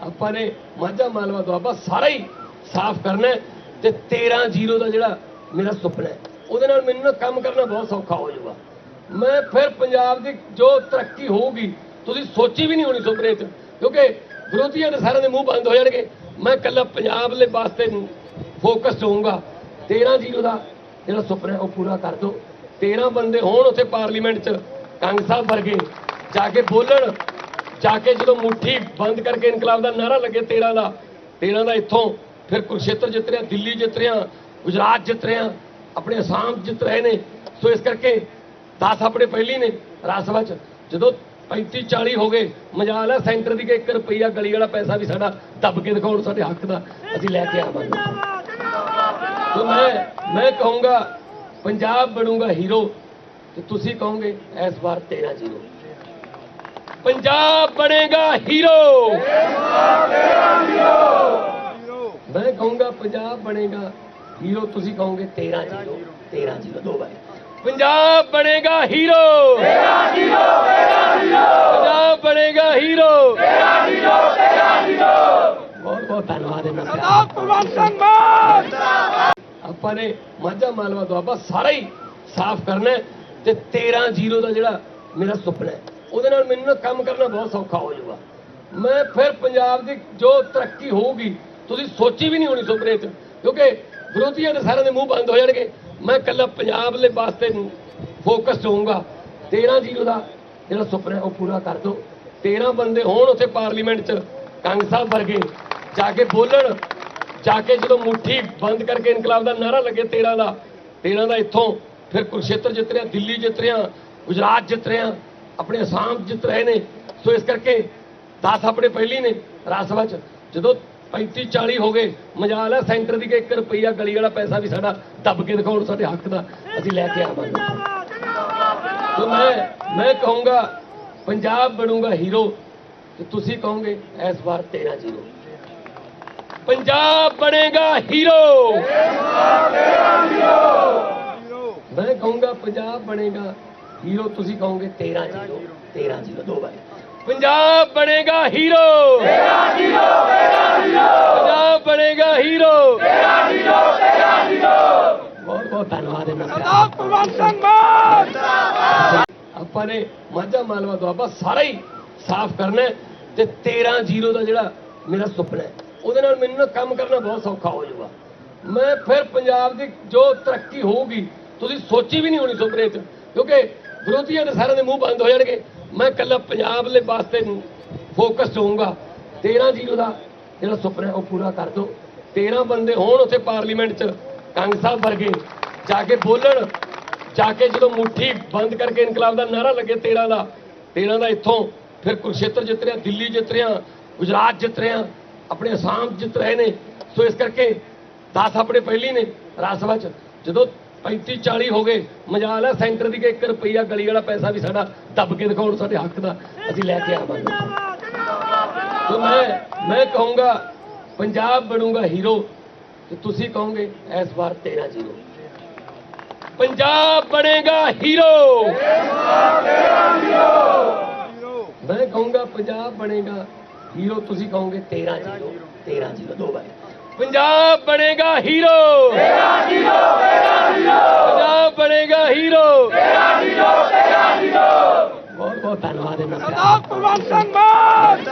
ਆਪਾਂ ਨੇ ਮਾਝਾ ਮਾਲਵਾ ਦੁਆਬਾ ਸਾਰਾ ਹੀ ਸਾਫ਼ ਕਰਨਾ ਹੈ ਤੇ 13 ਜ਼ੀਰੋ ਦਾ ਜਿਹੜਾ ਮੇਰਾ ਸੁਪਨਾ ਹੈ, ਉਹਦੇ ਨਾਲ ਮੈਨੂੰ ਨਾ ਕੰਮ ਕਰਨਾ ਬਹੁਤ ਸੌਖਾ ਹੋ ਜਾਊਗਾ। ਮੈਂ ਫਿਰ ਪੰਜਾਬ ਦੀ ਜੋ ਤਰੱਕੀ ਹੋਊਗੀ, ਤੁਸੀਂ ਸੋਚੀ ਵੀ ਨਹੀਂ ਹੋਣੀ ਸੁਪਨੇ 'ਚ, ਕਿਉਂਕਿ ਵਿਰੋਧੀਆਂ ਦੇ ਸਾਰਿਆਂ ਦੇ ਮੂੰਹ ਬੰਦ ਹੋ ਜਾਣਗੇ। ਮੈਂ ਇਕੱਲਾ ਪੰਜਾਬ ਦੇ ਵਾਸਤੇ ਫੋਕਸ ਹੋਊਂਗਾ। 13 ਜ਼ੀਰੋ ਦਾ ਜਿਹੜਾ ਸੁਪਨਾ ਉਹ ਪੂਰਾ ਕਰ ਦੋ 13 ਬੰਦੇ ਹੋਣ ਉੱਥੇ ਪਾਰਲੀਮੈਂਟ 'ਚ, ਕੰਗ ਸਾਹਿਬ ਵਰਗੇ, ਜਾ ਕੇ ਬੋਲਣ। ਜਾ ਕੇ ਜਦੋਂ ਮੁੱਠੀ ਬੰਦ ਕਰਕੇ ਇਨਕਲਾਬ ਦਾ ਨਾਰਾ ਲੱਗੇ 13 ਦਾ 13 ਦਾ ਇੱਥੋਂ ਫਿਰ ਕੁਰਸ਼ੇਤਰ ਜਿੱਤ ਰਿਹਾ, ਦਿੱਲੀ ਜਿੱਤ ਰਿਹਾ, ਗੁਜਰਾਤ ਜਿੱਤ ਰਿਹਾ, ਆਪਣੇ ਅਸਾਮ ਜਿੱਤ ਰਹੇ ਨੇ। ਸੋ ਇਸ ਕਰਕੇ 10 ਆਪਣੇ ਪਹਿਲੀ ਨੇ ਰਾਜ ਸਭਾ 'ਚ। ਜਦੋਂ 35 40 ਹੋ ਗਏ, ਮਜਾਲ ਹੈ, ਸੈਂਟਰ ਦੀ ਕਿ 1 ਰੁਪਈਆ ਗਲੀ ਵਾਲਾ ਪੈਸਾ ਵੀ ਸਾਡਾ ਦੱਬ ਕੇ ਦਿਖਾਉਣ ਸਾਡੇ ਹੱਕ ਦਾ, ਅਸੀਂ ਲੈ ਕੇ ਆਵਾਂਗੇ। ਸੋ ਮੈਂ ਮੈਂ ਕਹੂੰਗਾ, ਪੰਜਾਬ ਬਣੂਗਾ ਹੀਰੋ, ਤੇ ਤੁਸੀਂ ਕਹੋਗੇ, ਇਸ ਵਾਰ 13 ਜ਼ੀਰੋ। ਪੰਜਾਬ ਬਣੇਗਾ ਹੀਰੋ। ਮੈਂ ਕਹੂੰਗਾ ਪੰਜਾਬ ਬਣੇਗਾ ਹੀਰੋ ਤੁਸੀਂ ਕਹੋਗੇ 13 ਜ਼ੀਰੋ 13 ਜ਼ੀਰੋ ਦੋ ਵਾਰ। ਪੰਜਾਬ ਬਣੇਗਾ ਹੀਰੋ। 13 ਜ਼ੀਰੋ 13 ਜ਼ੀਰੋ ਪੰਜਾਬ ਬਣੇਗਾ ਹੀਰੋ। 13 ਜ਼ੀਰੋ 13 ਜ਼ੀਰੋ ਬਹੁਤ ਬਹੁਤ ਧੰਨਵਾਦ ਇਹਨਾਂ ਦਾ। ਕੁਲਵੰਤ ਸਿੰਘ ਮਾਨ ਆਪਾਂ ਨੇ ਮਾਝਾ ਮਾਲਵਾ ਦੁਆਬਾ ਸਾਰਾ ਹੀ ਸਾਫ਼ ਕਰਨਾ ਹੈ ਤੇ 13 ਜ਼ੀਰੋ ਦਾ ਜਿਹੜਾ ਮੇਰਾ ਸੁਪਨਾ ਹੈ। ਉਹਦੇ ਨਾਲ ਮੈਨੂੰ ਨਾ ਕੰਮ ਕਰਨਾ ਬਹੁਤ ਸੌਖਾ ਹੋ ਜਾਊਗਾ। ਮੈਂ ਫਿਰ ਪੰਜਾਬ ਦੀ ਜੋ ਤਰੱਕੀ ਹੋਊਗੀ, ਤੁਸੀਂ ਸੋਚੀ ਵੀ ਨਹੀਂ ਹੋਣੀ ਸੁਪਨੇ 'ਚ, ਕਿਉਂਕਿ ਵਿਰੋਧੀਆਂ ਦੇ ਸਾਰਿਆਂ ਦੇ ਮੂੰਹ ਬੰਦ ਹੋ ਜਾਣਗੇ। ਮੈਂ ਇਕੱਲਾ ਪੰਜਾਬ ਦੇ ਵਾਸਤੇ ਫੋਕਸ ਹੋਊਂਗਾ। 13 ਜ਼ੀਰੋ ਦਾ ਜਿਹੜਾ ਸੁਪਨਾ ਉਹ ਪੂਰਾ ਕਰ ਦੋ 13 ਬੰਦੇ ਹੋਣ ਉੱਥੇ ਪਾਰਲੀਮੈਂਟ 'ਚ, ਕੰਗ ਸਾਹਿਬ ਵਰਗੇ, ਜਾ ਕੇ ਬੋਲਣ, ਜਾ ਕੇ ਜਦੋਂ ਮੁੱਠੀ ਬੰਦ ਕਰਕੇ ਇਨਕਲਾਬ ਦਾ ਨਾਰਾ ਲੱਗੇ 13 ਦਾ 13 ਦਾ ਇੱਥੋਂ ਫਿਰ ਕੁਰਸ਼ੇਤਰ ਜਿੱਤ ਰਿਹਾ, ਦਿੱਲੀ ਜਿੱਤ ਰਿਹਾ, ਗੁਜਰਾਤ ਜਿੱਤ ਰਿਹਾ। ਆਪਣੇ ਅਸਾਮ ਜਿੱਤ ਰਹੇ ਨੇ। ਸੋ ਇਸ ਕਰਕੇ 10 ਆਪਣੇ ਪਹਿਲੀ ਨੇ ਰਾਜ ਸਭਾ 'ਚ। ਜਦੋਂ 35 40 ਹੋ ਗਏ ਮਜਾਲ ਹੈ ਸੈਂਟਰ ਦੀ ਕਿ 1 ਰੁਪਈਆ ਗਲੀ ਵਾਲਾ ਪੈਸਾ ਵੀ ਸਾਡਾ ਦੱਬ ਕੇ ਦਿਖਾਉਣ ਸਾਡੇ ਹੱਕ ਦਾ ਅਸੀਂ ਲੈ ਕੇ ਆਵਾਂਗੇ। ਸੋ ਮੈਂ ਮੈਂ ਕਹੂੰਗਾ ਪੰਜਾਬ ਬਣੂਗਾ ਹੀਰੋ ਤੇ ਤੁਸੀਂ ਕਹੋਗੇ ਇਸ ਵਾਰ 13 ਜ਼ੀਰੋ। ਪੰਜਾਬ ਬਣੇਗਾ ਹੀਰੋ। ਮੈਂ ਕਹੂੰਗਾ ਪੰਜਾਬ ਬਣੇਗਾ ਹੀਰੋ ਤੁਸੀਂ ਕਹੋਗੇ 13 ਜ਼ੀਰੋ 13 ਜ਼ੀਰੋ ਦੋ ਵਾਰ। ਪੰਜਾਬ ਬਣੇਗਾ ਹੀਰੋ। 13 zero 13 zero. ਪੰਜਾਬ ਬਣੇਗਾ ਹੀਰੋ। 13 zero 13 zero. ਬਹੁਤ ਬਹੁਤ ਧੰਨਵਾਦ ਇਹਨਾਂ ਦਾ ਕੁਲਵੰਤ ਸਿੰਘ ਮਾਨ। ਆਪਾਂ ਨੇ ਮਾਝਾ ਮਾਲਵਾ ਦੁਆਬਾ ਸਾਰਾ ਹੀ ਸਾਫ਼ ਕਰਨਾ ਤੇ 13 ਜ਼ੀਰੋ ਦਾ ਜਿਹੜਾ ਮੇਰਾ ਸੁਪਨਾ ਹੈ ਉਹਦੇ ਨਾਲ ਮੈਨੂੰ ਨਾ ਕੰਮ ਕਰਨਾ ਬਹੁਤ ਸੌਖਾ ਹੋ ਜਾਊਗਾ। ਮੈਂ ਫਿਰ ਪੰਜਾਬ ਦੀ ਜੋ ਤਰੱਕੀ ਹੋਊਗੀ ਤੁਸੀਂ ਸੋਚੀ ਵੀ ਨਹੀਂ ਹੋਣੀ ਸੁਪਨੇ 'ਚ ਕਿਉਂਕਿ ਵਿਰੋਧੀਆਂ ਦੇ ਸਾਰਿਆਂ ਦੇ ਮੂੰਹ ਬੰਦ ਹੋ ਜਾਣਗੇ। ਮੈਂ ਇਕੱਲਾ ਪੰਜਾਬ ਦੇ ਵਾਸਤੇ ਫੋਕਸ ਹੋਊਂਗਾ 13 ਜ਼ੀਰੋ ਦਾ ਜਿਹੜਾ ਸੁਪਨਾ ਉਹ ਪੂਰਾ ਕਰ ਦੋ 13 ਬੰਦੇ ਹੋਣ ਉੱਥੇ ਪਾਰਲੀਮੈਂਟ 'ਚ, ਕੰਗ ਸਾਹਿਬ ਵਰਗੇ। ਜਾ ਕੇ ਬੋਲਣ, ਜਾ ਕੇ ਜਦੋਂ ਮੁੱਠੀ ਬੰਦ ਕਰਕੇ ਇਨਕਲਾਬ ਦਾ ਨਾਰਾ ਲੱਗੇ 13 ਦਾ 13 ਦਾ ਇੱਥੋਂ ਫਿਰ ਕੁਰਸ਼ੇਤਰ ਜਿੱਤ ਰਿਹਾ, ਦਿੱਲੀ ਜਿੱਤ ਰਿਹਾ, ਗੁਜਰਾਤ ਜਿੱਤ ਰਿਹਾ, ਆਪਣੇ ਅਸਾਮ ਜਿੱਤ ਰਹੇ ਨੇ। ਸੋ ਇਸ ਕਰਕੇ 10 ਆਪਣੇ ਪਹਿਲੀ ਨੇ ਰਾਜ ਸਭਾ 'ਚ। ਜਦੋਂ 35 40 ਹੋ ਗਏ। ਮਜਾਲ ਹੈ ਸੈਂਟਰ ਦੀ ਕਿ 1 ਰੁਪਈਆ ਗਲੀ ਵਾਲਾ ਪੈਸਾ ਵੀ ਸਾਡਾ ਦੱਬ ਕੇ ਦਿਖਾਉਣ ਸਾਡੇ ਹੱਕ ਦਾ। ਅਸੀਂ ਲੈ ਕੇ ਆਵਾਂਗੇ। ਸੋ ਮੈਂ ਮੈਂ ਕਹੂੰਗਾ, ਪੰਜਾਬ ਬਣੂਗਾ ਹੀਰੋ। ਤੇ ਤੁਸੀਂ ਕਹੋਗੇ, ਇਸ ਵਾਰ 13 ਜ਼ੀਰੋ। ਪੰਜਾਬ ਬਣੇਗਾ ਹੀਰੋ। ਮੈਂ ਕਹੂੰਗਾ, ਪੰਜਾਬ ਬਣੇਗਾ ਹੀਰੋ। ਤੁਸੀਂ ਕਹੋਗੇ 13 ਜ਼ੀਰੋ 13 ਜ਼ੀਰੋ। ਦੋ ਵਾਰ। ਪੰਜਾਬ ਬਣੇਗਾ ਹੀਰੋ। 13 ਜ਼ੀਰੋ 13 ਜ਼ੀਰੋ ਪੰਜਾਬ ਬਣੇਗਾ ਹੀਰੋ। 13 ਜ਼ੀਰੋ 13 ਜ਼ੀਰੋ ਬਹੁਤ ਬਹੁਤ ਧੰਨਵਾਦ ਇਹਨਾਂ ਦਾ। ਕੁਲਵੰਤ ਸਿੰਘ ਮਾਨ।